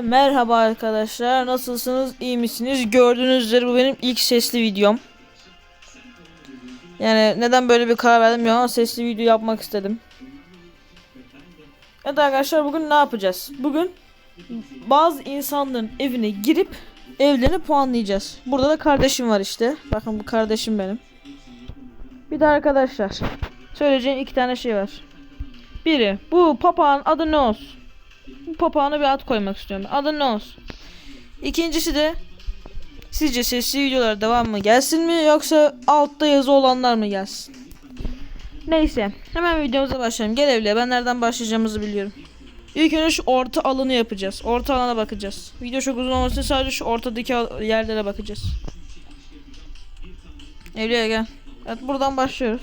Merhaba arkadaşlar nasılsınız? İyi misiniz? Gördüğünüz üzere bu benim ilk sesli videom. Yani neden böyle bir karar verdim ya sesli video yapmak istedim. Evet arkadaşlar bugün ne yapacağız? Bugün bazı insanların evine girip evlerini puanlayacağız. Burada da kardeşim var işte. Bakın bu kardeşim benim. Bir de arkadaşlar söyleyeceğim iki tane şey var. Biri bu papağan adı ne olsun papağana bir ad koymak istiyorum. Adı ne olsun? İkincisi de sizce sesli videolar devam mı gelsin mi yoksa altta yazı olanlar mı gelsin? Neyse hemen videomuza başlayalım. Gel evle ben nereden başlayacağımızı biliyorum. İlk önce şu orta alanı yapacağız. Orta alana bakacağız. Video çok uzun olmasın sadece şu ortadaki yerlere bakacağız. Evliya gel. Evet buradan başlıyoruz.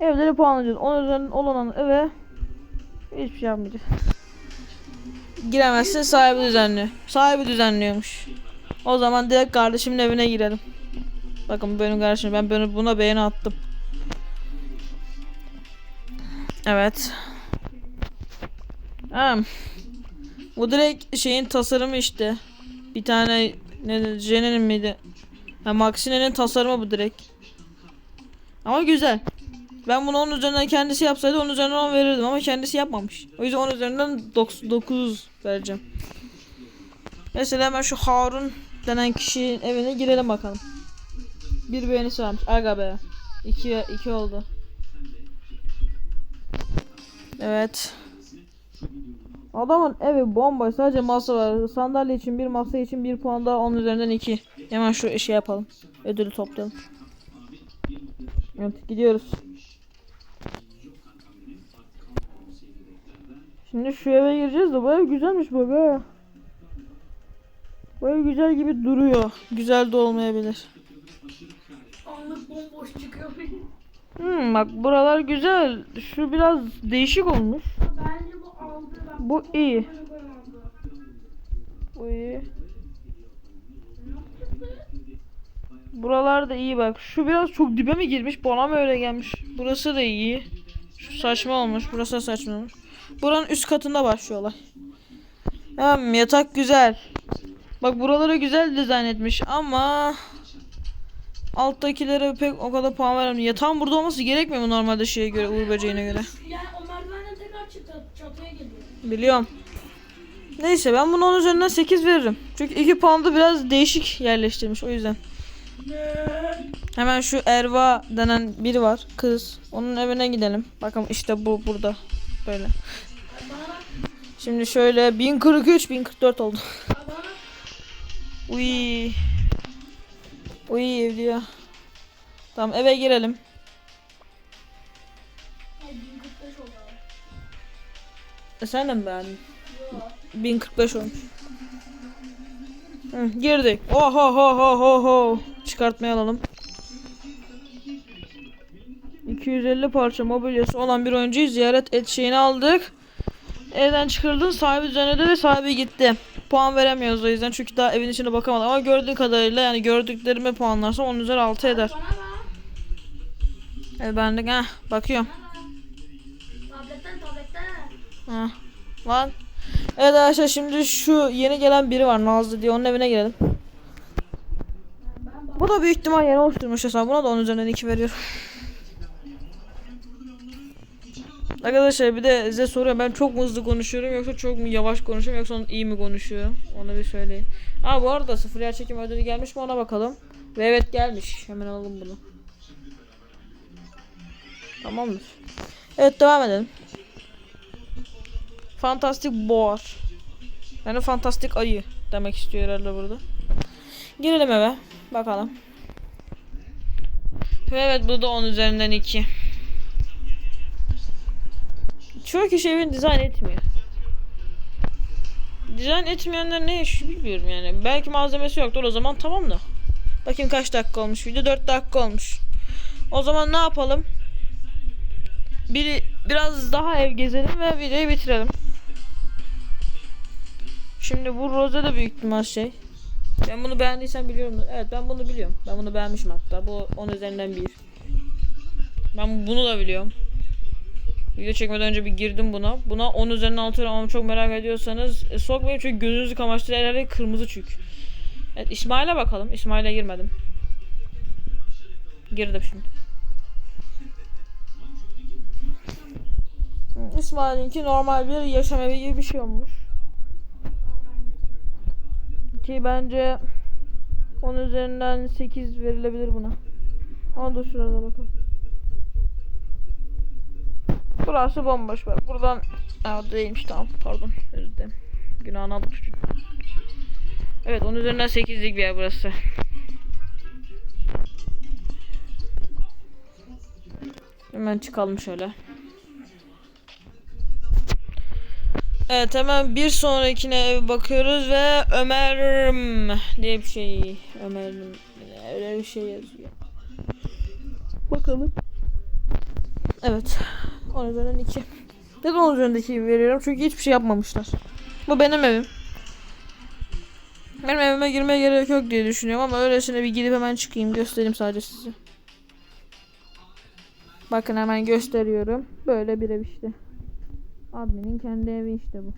Evleri puanlayacağız. 10 üzerinden olan eve Hiçbir şey yapmayacağız. Giremezsin sahibi düzenliyor. Sahibi düzenliyormuş. O zaman direkt kardeşimin evine girelim. Bakın benim kardeşim. Ben bunu- buna beğeni attım. Evet. Ha. Bu direkt şeyin tasarımı işte. Bir tane ne Jen'in miydi? Ha Maxine'nin tasarımı bu direkt. Ama güzel. Ben bunu 10 üzerinden kendisi yapsaydı 10 üzerinden 10 verirdim ama kendisi yapmamış. O yüzden 10 üzerinden 9 vereceğim. Mesela hemen şu Harun denen kişinin evine girelim bakalım. Bir beğenisi varmış. Aga be. 2 2 oldu. Evet. Adamın evi bomboş. Sadece masa var. Sandalye için bir masa için bir puan daha 10 üzerinden 2. Hemen şu işi yapalım. Ödülü toplayalım. Evet gidiyoruz. Şimdi şu eve gireceğiz de bu ev güzelmiş bak. Bu ev güzel gibi duruyor. Güzel de olmayabilir. Anlık bomboş çıkıyor. Hmm, bak buralar güzel. Şu biraz değişik olmuş. Bence bu aldı. Ben Bu iyi. Bu iyi. Buralar da iyi bak. Şu biraz çok dibe mi girmiş? Bana mı öyle gelmiş? Burası da iyi. Şu saçma olmuş. Burası da saçma olmuş. Buranın üst katında başlıyor olay. Tamam yatak güzel. Bak buraları güzel dizayn etmiş ama alttakilere pek o kadar puan veremem. Yatağın burada olması gerekmiyor mu normalde şeye göre Uğur böceğine göre? Yani o merdivenden tekrar çıktı. Çatıya geliyor. Biliyorum. Neyse ben bunu 10 üzerinden 8 veririm. Çünkü 2 puanda biraz değişik yerleştirmiş o yüzden. Hemen şu Erva denen biri var kız. Onun evine gidelim. Bakın işte bu burada. Böyle. Şimdi şöyle 1043 1044 oldu. Uy. Uy evliya. Tamam eve girelim. Ay, 1045 oldu abi. E sen de mi beğendin? Yo. 1045 olmuş. Hı, girdik. Oho ho ho ho ho. Çıkartmaya alalım. 250 parça mobilyası olan bir oyuncuyu ziyaret et şeyini aldık. Evden çıkardın sahibi düzenledi ve sahibi gitti. Puan veremiyoruz o yüzden çünkü daha evin içine bakamadım ama gördüğü kadarıyla yani gördüklerime puanlarsa 10 üzeri 6 eder. Evet ben de heh, bakıyorum. Tabletten tabletten. Heh. Lan. Evet arkadaşlar şimdi şu yeni gelen biri var Nazlı diye onun evine girelim. Bu da büyük ihtimal yeni oluşturmuş hesabı. Buna da 10 üzerinden 2 veriyorum. Arkadaşlar bir de size soruyorum ben çok mu hızlı konuşuyorum yoksa çok mu yavaş konuşuyorum yoksa iyi mi konuşuyorum onu bir söyleyin. Ha bu arada sıfır yer çekim ödülü gelmiş mi ona bakalım. Ve evet gelmiş hemen alalım bunu. Tamamdır. Evet devam edelim. Fantastik boğar. Yani fantastik ayı demek istiyor herhalde burada. Girelim eve. Bakalım. Ve evet bu da 10 üzerinden 2. Çoğu kişi evini dizayn etmiyor. Dizayn etmeyenler ne yaşıyor bilmiyorum yani. Belki malzemesi yoktur o zaman tamam da. Bakayım kaç dakika olmuş video 4 dakika olmuş. O zaman ne yapalım? Biri biraz daha ev gezelim ve videoyu bitirelim. Şimdi bu Rose da büyük ihtimal şey. Ben bunu beğendiysen biliyorum. Evet ben bunu biliyorum. Ben bunu beğenmişim hatta. Bu 10 üzerinden 1. Ben bunu da biliyorum. Video çekmeden önce bir girdim buna. Buna 10 üzerinden 6 veriyorum çok merak ediyorsanız e, sokmayın çünkü gözünüzü kamaştırır. Herhalde kırmızı çünkü. Evet İsmail'e bakalım. İsmail'e girmedim. Girdim şimdi. İsmail'inki normal bir yaşam evi gibi bir şey olmuş. Ki bence 10 üzerinden 8 verilebilir buna. Ama dur şurada bakalım. Burası bomboş bak. Buradan Aa, değilmiş tamam pardon özür dilerim. Günahını aldım çocuğun. Evet onun üzerinden 8'lik bir yer burası. Hemen çıkalım şöyle. Evet hemen bir sonrakine bakıyoruz ve Ömer'im diye bir şey. Ömer'im öyle bir şey yazıyor. Bakalım. Evet. 10 üzerinden 2. Neden 10 üzerinden 2 veriyorum? Çünkü hiçbir şey yapmamışlar. Bu benim evim. Benim evime girmeye gerek yok diye düşünüyorum ama öylesine bir gidip hemen çıkayım göstereyim sadece size. Bakın hemen gösteriyorum. Böyle bir ev işte. Admin'in kendi evi işte bu.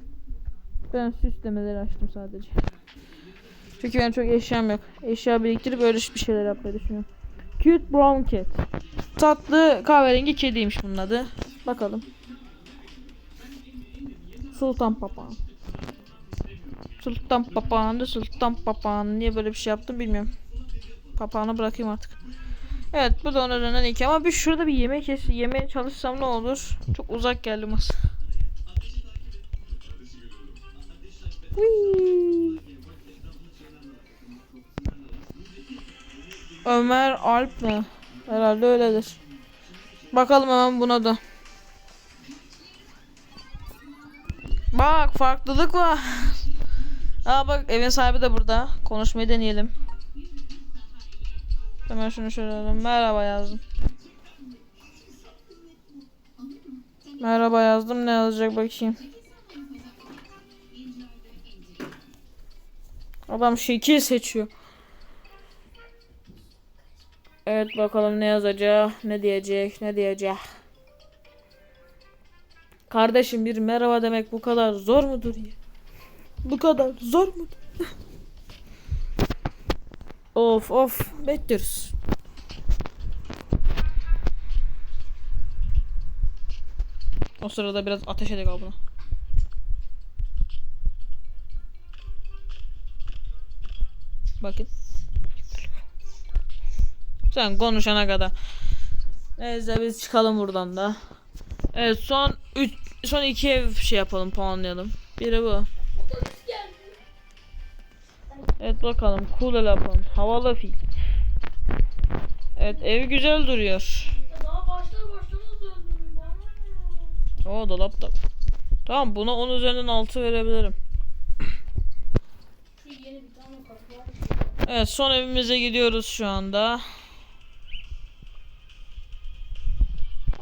Ben süslemeleri açtım sadece. Çünkü benim çok eşyam yok. Eşya biriktirip öyle bir şeyler yapmayı düşünüyorum. Cute Brown Cat. Tatlı kahverengi kediymiş bunun adı. Bakalım. Sultan Papağan. Sultan Papağan'dı Sultan Papağan. Niye böyle bir şey yaptım bilmiyorum. Papağanı bırakayım artık. Evet bu da onun üzerinden iki ama bir şurada bir yemek yes yemeye çalışsam ne olur? Çok uzak geldi masa. Ömer Alp mi? Herhalde öyledir. Bakalım hemen buna da. Bak farklılık var. Aa bak evin sahibi de burada. Konuşmayı deneyelim. Hemen şunu şöyle alalım. Merhaba yazdım. Merhaba yazdım. Ne yazacak bakayım. Adam şekil seçiyor. Evet bakalım ne yazacak, ne diyecek, ne diyecek. Kardeşim bir merhaba demek bu kadar zor mudur ya? Bu kadar zor mudur? of of bekliyoruz. O sırada biraz ateş edek al buna. Bakın. Sen konuşana kadar. Neyse biz çıkalım buradan da. Evet son 3 son iki ev şey yapalım puanlayalım. Biri bu. Evet bakalım cool yapalım. Havalı fil. Evet ev güzel duruyor. Oo dolap da. Tamam buna 10 üzerinden 6 verebilirim. Evet son evimize gidiyoruz şu anda.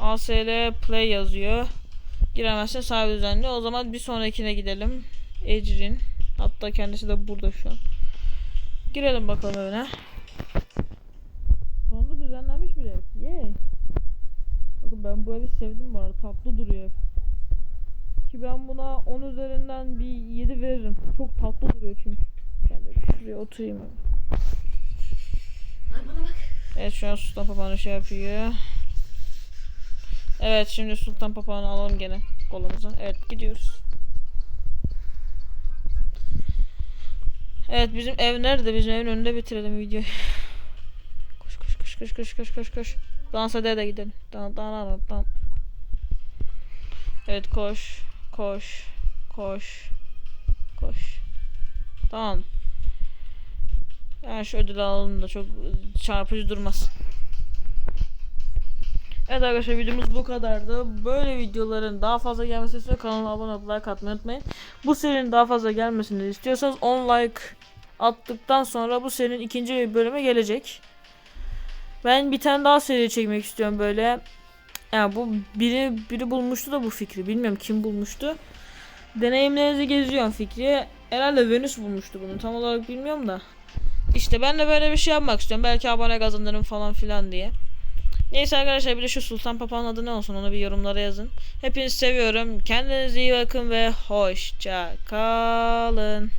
ASL Play yazıyor. Giremezse sahibi düzenli. O zaman bir sonrakine gidelim. Ecrin. Hatta kendisi de burada şu an. Girelim bakalım evine. Sonunda düzenlenmiş bir ev. Yay. Bakın ben bu evi sevdim bu arada. Tatlı duruyor ev. Ki ben buna 10 üzerinden bir 7 veririm. Çok tatlı duruyor çünkü. Ben de şuraya oturayım abi. Ay bana bak. Evet şu an Sultan Papağan'ı şey yapıyor. Evet şimdi Sultan Papağan'ı alalım gene kolumuza. Evet gidiyoruz. Evet bizim ev nerede? Bizim evin önünde bitirelim videoyu. Koş koş koş koş koş koş koş koş. Dans ede de gidelim. Dan dan dan dan. Evet koş koş koş koş. Tamam. Yani şu ödülü alalım da çok çarpıcı durmasın. Evet arkadaşlar videomuz bu kadardı. Böyle videoların daha fazla gelmesi için kanala abone olup like atmayı unutmayın. Bu serinin daha fazla gelmesini istiyorsanız 10 like attıktan sonra bu serinin ikinci bölümü gelecek. Ben bir tane daha seri çekmek istiyorum böyle. Yani bu biri biri bulmuştu da bu fikri. Bilmiyorum kim bulmuştu. Deneyimlerinizi geziyorum fikri. Herhalde Venüs bulmuştu bunu. Tam olarak bilmiyorum da. İşte ben de böyle bir şey yapmak istiyorum. Belki abone kazanırım falan filan diye. Neyse arkadaşlar bir de şu Sultan Papağan'ın adı ne olsun onu bir yorumlara yazın. Hepinizi seviyorum. Kendinize iyi bakın ve hoşça kalın.